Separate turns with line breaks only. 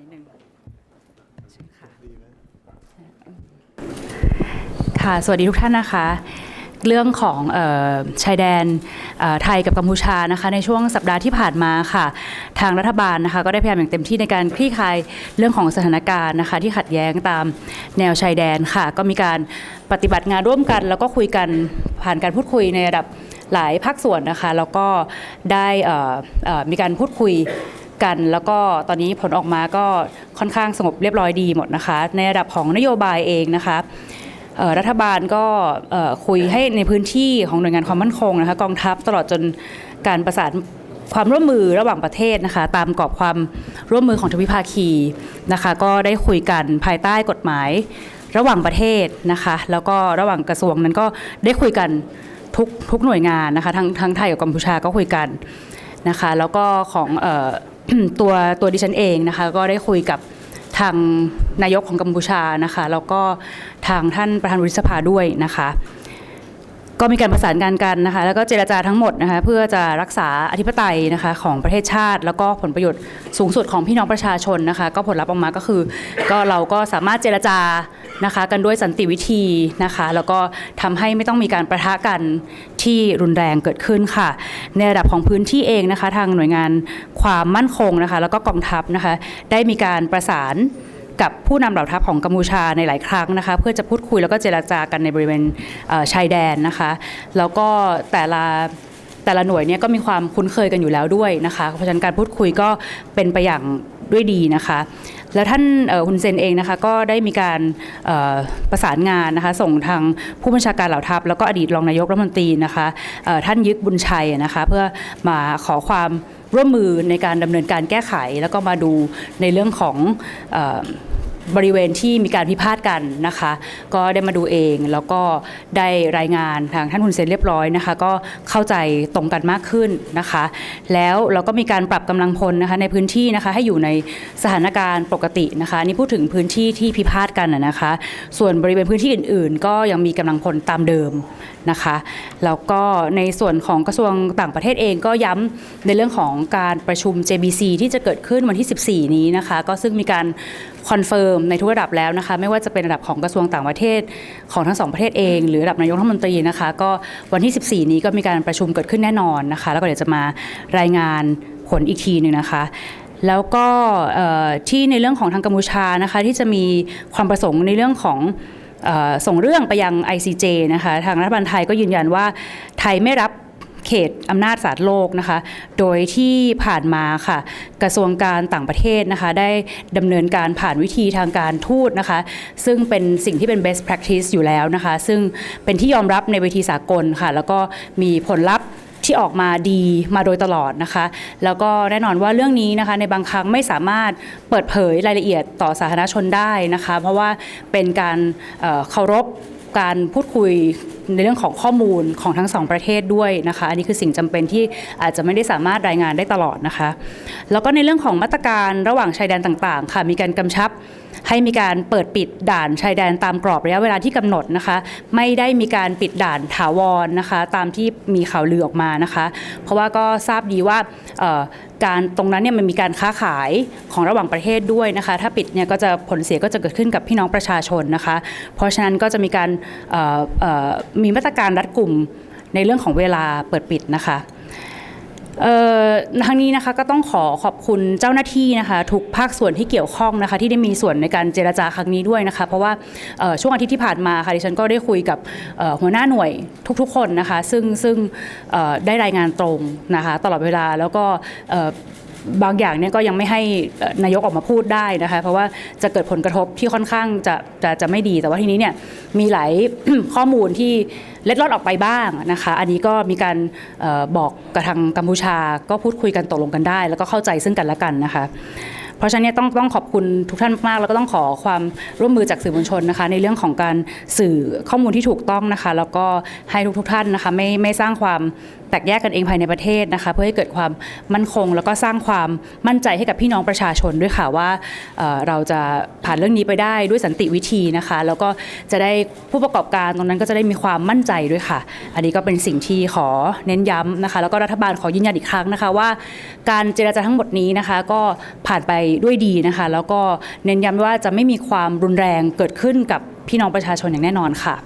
นิดนึงเชิญค่ะค่ะ สวัสดีทุกท่านนะคะ เรื่องของออชายแดนไทยกับกัมพูชานะคะ ในช่วงสัปดาห์ที่ผ่านมาค่ะ ทางรัฐบาลนะคะ ก็ได้พยายามอย่างเต็มที่ในการคลี่คลายเรื่องของสถานการณ์นะคะ ที่ขัดแย้งตามแนวชายแดนค่ะ ก็มีการปฏิบัติงานร่วมกัน แล้วก็คุยกันผ่านการพูดคุยในระดับหลายภาคส่วนนะคะ แล้วก็ได้มีการพูดคุย กัน แล้วก็ตอนนี้ผลออกมาก็ค่อนข้างสงบเรียบร้อยดีหมดนะคะ ในระดับของนโยบายเองนะคะรัฐบาลก็คุยให้ในพื้นที่ของหน่วยงานความมั่นคงนะคะกองทัพตลอดจนการประสานความร่วมมือระหว่างประเทศนะคะ ตามกรอบความร่วมมือของทวิภาคีนะคะ ก็ได้คุยกันภายใต้กฎหมายระหว่างประเทศนะคะ แล้วก็ระหว่างกระทรวงนั้นก็ได้คุยกันทุกทุกหน่วยงานนะคะทั้งทั้งไทยกับกัมพูชาก็คุยกันนะคะ แล้วก็ของอ ตัวตัวดิฉันเองนะคะก็ได้คุยกับทางนายกของกัมพูชานะคะแล้วก็ทางท่านประธานวุฒิสภาด้วยนะคะก็มีการประสานงานกันนะคะแล้วก็เจรจาทั้งหมดนะคะเพื่อจะรักษาอธิปไตยนะคะของประเทศชาติ แล้วก็ผลประโยชน์สูงสุดของพี่น้องประชาชนนะคะก็ผลลัพธ์ออกมาก็คือ ก็เราก็สามารถเจรจา นะคะ กันด้วยสันติวิธีนะคะ แล้วก็ทำให้ไม่ต้องมีการประทะกันที่รุนแรงเกิดขึ้นค่ะ ในระดับของพื้นที่เองนะคะ ทางหน่วยงานความมั่นคงนะคะ แล้วก็กองทัพนะคะ ได้มีการประสานกับผู้นำเหล่าทัพของกัมพูชาในหลายครั้งนะคะ เพื่อจะพูดคุยแล้วก็เจรจากันในบริเวณชายแดนนะคะ แล้วก็แต่ละแต่ละหน่วยเนี่ยก็มีความคุ้นเคยกันอยู่แล้วด้วยนะคะ เพราะฉะนั้นการพูดคุยก็เป็นไปอย่าง ด้วยดีนะคะ แล้วท่านเอ่อฮุนเซนเองนะคะก็ได้มีการประสานงานนะคะส่งทางผู้บัญชาการเหล่าทัพ แล้วก็อดีตรองนายกรัฐมนตรีนะคะท่านยึกบุญชัยนะคะเพื่อมาขอความร่วมมือในการดำเนินการแก้ไข แล้วก็มาดูในเรื่องของ บริเวณที่มีการพิพาทกันนะคะ ก็ได้มาดูเอง แล้วก็ได้รายงานทางท่านฮุนเซนเรียบร้อยนะคะ ก็เข้าใจตรงกันมากขึ้นนะคะ แล้วเราก็มีการปรับกำลังพลนะคะในพื้นที่นะคะให้อยู่ในสถานการณ์ปกตินะคะนี่พูดถึงพื้นที่ที่พิพาทกันนะคะ ส่วนบริเวณพื้นที่อื่น ๆ ก็ยังมีกำลังพลตามเดิมนะคะแล้วก็ในส่วนของกระทรวงต่างประเทศเองก็ย้ำในเรื่องของการประชุม JBC ที่จะเกิดขึ้นวันที่ 14 นี้นะคะ ก็ซึ่งมีการ คอนเฟิร์มในทุกระดับแล้วนะคะ ไม่ว่าจะเป็นระดับของกระทรวงต่างประเทศของทั้งสองประเทศเอง หรือระดับนายกรัฐมนตรีนะคะ ก็วันที่ 14 นี้ก็มีการประชุมเกิดขึ้นแน่นอนนะคะ แล้วก็เดี๋ยวจะมารายงานผลอีกทีหนึ่งนะคะแล้วก็ที่ในเรื่องของทางกัมพูชานะคะที่จะมีความประสงค์ในเรื่องของส่งเรื่องไปยัง ICJ นะคะทางรัฐบาลไทยก็ยืนยันว่าไทยไม่รับ เขตอำนาจศาสตร์โลกนะคะ โดยที่ผ่านมาค่ะ กระทรวงการต่างประเทศนะคะ ได้ดำเนินการผ่านวิธีทางการทูตนะคะ ซึ่งเป็นสิ่งที่เป็น best practice อยู่แล้วนะคะ ซึ่งเป็นที่ยอมรับในเวทีสากลค่ะ แล้วก็มีผลลัพธ์ที่ออกมาดีมาโดยตลอดนะคะ แล้วก็แน่นอนว่าเรื่องนี้นะคะในบางครั้งไม่สามารถเปิดเผยรายละเอียดต่อสาธารณชนได้นะคะ เพราะว่าเป็นการเอ่อเคารพการพูดคุย ในเรื่องของข้อมูลของทั้งสองประเทศด้วยนะคะ อันนี้คือสิ่งจำเป็นที่อาจจะไม่ได้สามารถรายงานได้ตลอดนะคะ แล้วก็ในเรื่องของมาตรการระหว่างชายแดนต่างๆ ค่ะ มีการกำชับให้มีการเปิดปิดด่านชายแดนตามกรอบระยะเวลาที่กำหนดนะคะ ไม่ได้มีการปิดด่านถาวรนะคะ ตามที่มีข่าวลือออกมานะคะ เพราะว่าก็ทราบดีว่าการตรงนั้นเนี่ยมันมีการค้าขายของระหว่างประเทศด้วยนะคะ ถ้าปิดเนี่ยก็จะผลเสียก็จะเกิดขึ้นกับพี่น้องประชาชนนะคะ เพราะฉะนั้นก็จะมีการมีมาตรการรัดกลุ่มในเรื่องของเวลาเปิดปิดนะคะ ทางนี้นะคะก็ต้องขอขอบคุณเจ้าหน้าที่นะคะทุกภาคส่วนที่เกี่ยวข้องนะคะ ที่ได้มีส่วนในการเจรจาครั้งนี้ด้วยนะคะ เพราะว่าช่วงอาทิตย์ที่ผ่านมาค่ะดิฉันก็ได้คุยกับหัวหน้าหน่วยทุกๆคนนะคะ ซึ่งซึ่งได้รายงานตรงนะคะ ตลอดเวลาแล้วก็ บางอย่างเนี่ยก็ยังไม่ให้นายกออกมาพูดได้นะคะเพราะว่าจะเกิดผลกระทบที่ค่อนข้างจะจะจะไม่ดี แต่ว่าทีนี้เนี่ยมีหลายข้อมูลที่เล็ดลอดออกไปบ้างนะคะอันนี้ก็มีการออบอกกับทางกัมพูชาก็พูดคุยกันตกลงกันได้ แล้วก็เข้าใจซึ่งกันและกันนะคะเพราะฉะนั้นต้องต้องขอบคุณทุกท่านมากๆแล้วก็ต้องขอความร่วมมือจากสื่อมวลชนนะคะ ในเรื่องของการสื่อข้อมูลที่ถูกต้องนะคะ แล้วก็ให้ทุกๆท่านนะคะไม่ไม่สร้างความแตกแยกกันเองภายในประเทศนะคะ เพื่อให้เกิดความมั่นคง แล้วก็สร้างความมั่นใจให้กับพี่น้องประชาชนด้วยค่ะว่าเเราจะผ่านเรื่องนี้ไปได้ด้วยสันติวิธีนะคะ แล้วก็จะได้ผู้ประกอบการตรงนั้นก็จะได้มีความมั่นใจด้วยค่ะ อันนี้ก็เป็นสิ่งที่ขอเน้นย้ำนะคะ แล้วก็รัฐบาลขอยืนยันอีกครั้งนะคะว่า การเจรจาทั้งหมดนี้นะคะ ก็ผ่านไปด้วยดีนะคะ แล้วก็เน้นย้ำว่าจะไม่มีความรุนแรงเกิดขึ้นกับพี่น้องประชาชนอย่างแน่นอนค่ะ